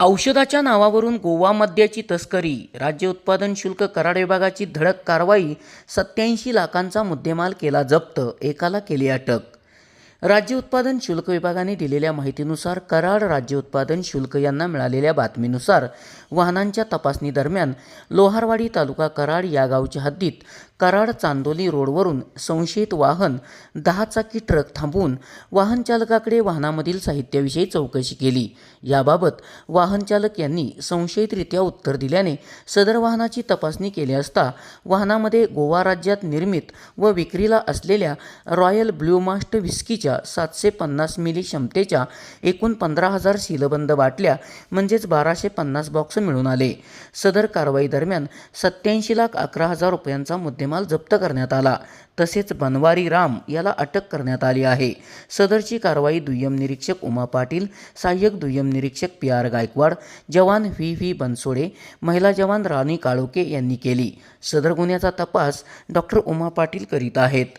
औषधाच्या नावावरून गोवा मद्याची तस्करी राज्य उत्पादन शुल्क कराड विभागाची धडक कारवाई सत्याऐंशी लाखांचा मुद्देमाल केला जप्त एकाला केली अटक. राज्य उत्पादन शुल्क विभागाने दिलेल्या माहितीनुसार कराड राज्य उत्पादन शुल्क यांना मिळालेल्या बातमीनुसार वाहनांच्या तपासणीदरम्यान लोहारवाडी तालुका कराड या गावच्या हद्दीत कराड चांदोली रोडवरून संशयित वाहन दहा चाकी ट्रक थांबवून वाहनचालकाकडे वाहनामधील साहित्याविषयी चौकशी केली. याबाबत वाहनचालक यांनी संशयितरित्या उत्तर दिल्याने सदर वाहनाची तपासणी केली असता वाहनामध्ये गोवा राज्यात निर्मित व विक्रीला असलेल्या रॉयल ब्ल्यू मास्ट विस्कीच्या सातशे पन्नास मिली क्षमतेच्या एकूण पंधरा हजार सीलबंद बाटल्या म्हणजेच बाराशे पन्नास बॉक्स मिळून आले. सदर कारवाई दरम्यान सत्याऐंशी लाख अकरा हजार रुपयांचा मुद्देमाल जप्त करण्यात आला. तसेच बनवारी राम याला अटक करण्यात आली आहे. सदरची कारवाई दुय्यम निरीक्षक उमा पाटील सहाय्यक दुय्यम निरीक्षक पी आर गायकवाड जवान व्ही व्ही बनसोडे महिला जवान राणी काळोके यांनी केली. सदर गुन्ह्याचा तपास डॉक्टर उमा पाटील करीत आहेत.